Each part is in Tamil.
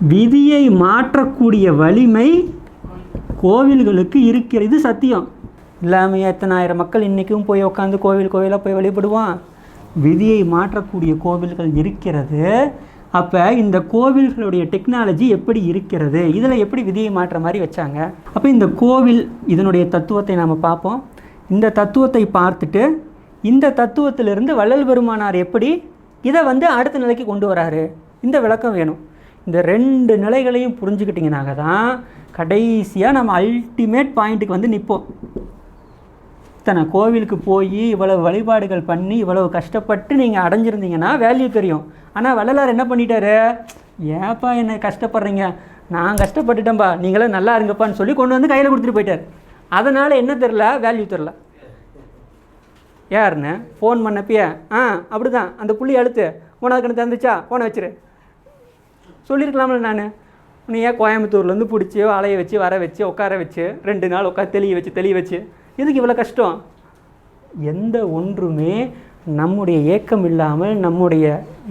விதியை மாற்றக்கூடிய வலிமை கோவில்களுக்கு இருக்கிறது சத்தியம். இல்லாமல் எத்தனாயிரம் மக்கள் இன்றைக்கும் போய் உட்காந்து கோவில் கோவிலாக போய் வழிபடுவான்? விதியை மாற்றக்கூடிய கோவில்கள் இருக்கிறது. அப்போ இந்த கோவில்களுடைய டெக்னாலஜி எப்படி இருக்கிறது? இதில் எப்படி விதியை மாற்ற மாதிரி வச்சாங்க? அப்போ இந்த கோவில் இதனுடைய தத்துவத்தை நாம் பார்ப்போம். இந்த தத்துவத்தை பார்த்துட்டு இந்த தத்துவத்திலிருந்து வள்ளல் பெருமானார் எப்படி இதை வந்து அடுத்த நிலைக்கு கொண்டு வராரு? இந்த விளக்கம் வேணும். இந்த ரெண்டு நிலைகளையும் புரிஞ்சுக்கிட்டிங்கனாக தான் கடைசியாக நம்ம அல்டிமேட் பாயிண்ட்டுக்கு வந்து நிற்போம் இத்தனை கோவிலுக்கு போய் இவ்வளவு வழிபாடுகள் பண்ணி இவ்வளவு கஷ்டப்பட்டு நீங்கள் அடைஞ்சிருந்தீங்கன்னா வேல்யூ தெரியும். ஆனால் வள்ளலார் என்ன பண்ணிட்டாரு? ஏப்பா என்ன கஷ்டப்படுறீங்க? நான் கஷ்டப்பட்டுட்டேன்பா. நீங்களே நல்லா இருங்கப்பான்னு சொல்லி கொண்டு வந்து கையில் கொடுத்துட்டு போயிட்டார். அதனால் என்ன தெரில வேல்யூ தெரில யாருன்னு? ஃபோன் பண்ணப்பியே ஆ அப்படி தான் அந்த புள்ளி அழுத்து உனக்கு தந்துச்சா? ஃபோனை வச்சிரு. சொல்லியிருக்கலாம்ல நான். நீ ஏன் கோயம்புத்தூர்லேருந்து பிடிச்சி அலைய வச்சு வர வச்சு உட்கார வச்சு ரெண்டு நாள் உட்கார தெளிய வச்சு தெளிய வச்சு எதுக்கு இவ்வளோ கஷ்டம்? எந்த ஒன்றுமே நம்முடைய ஏக்கம் இல்லாமல் நம்முடைய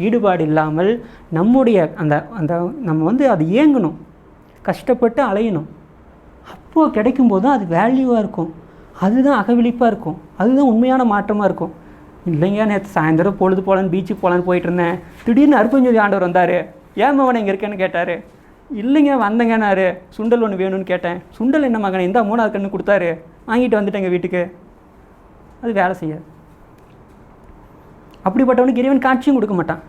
ஈடுபாடு இல்லாமல் நம்முடைய அந்த அந்த நம்ம வந்து அது ஏங்கணும் கஷ்டப்பட்டு அலையணும். அப்போது கிடைக்கும்போது தான் அது வேல்யூவாக இருக்கும். அதுதான் அகவிழிப்பாக இருக்கும். அதுதான் உண்மையான மாற்றமாக இருக்கும். இல்லைங்க நேற்று சாயந்தரம் பொழுது போகலான்னு பீச்சுக்கு போகலான்னு போயிட்டு இருந்தேன். திடீர்னு அற்புஞ்சொலி ஆண்டவர் வந்தார். ஏன் மகனை இங்கே இருக்கேன்னு கேட்டார்? இல்லைங்க வந்தங்கன்னாரு. சுண்டல் ஒன்று வேணும்னு கேட்டேன். சுண்டல் என்ன மகனை இந்த மூணாவது கண்ணு கொடுத்தாரு. வாங்கிட்டு வந்துட்டேங்க வீட்டுக்கு. அது வேலை செய்யாது அப்படிப்பட்டவனுக்கு இறைவன் காட்சியும் கொடுக்க மாட்டான்.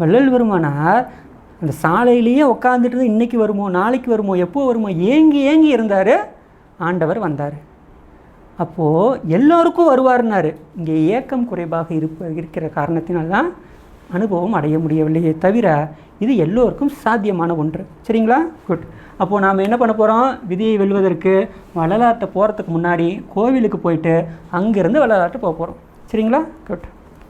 வள்ளல் பெருமானார் அந்த சாலையிலேயே உட்காந்துட்டு இன்னைக்கு வருமோ நாளைக்கு வருமோ எப்போ வருமோ ஏங்கி ஏங்கி இருந்தார். ஆண்டவர் வந்தார். அப்போது எல்லோருக்கும் வருவார்னாரு இங்கே ஏக்கம் குறைவாக இருப்ப இருக்கிற காரணத்தினால்தான் அனுபவம் அடைய முடியவில்லையே தவிர இது எல்லோருக்கும் சாத்தியமான ஒன்று. சரிங்களா? குட் அப்போது நாம் என்ன பண்ண போகிறோம் விதியை வெல்வதற்கு வள்ளலார்ட்ட போகிறதுக்கு முன்னாடி கோவிலுக்கு போயிட்டு அங்கேருந்து வள்ளலார்ட்ட போக போகிறோம் சரிங்களா? குட்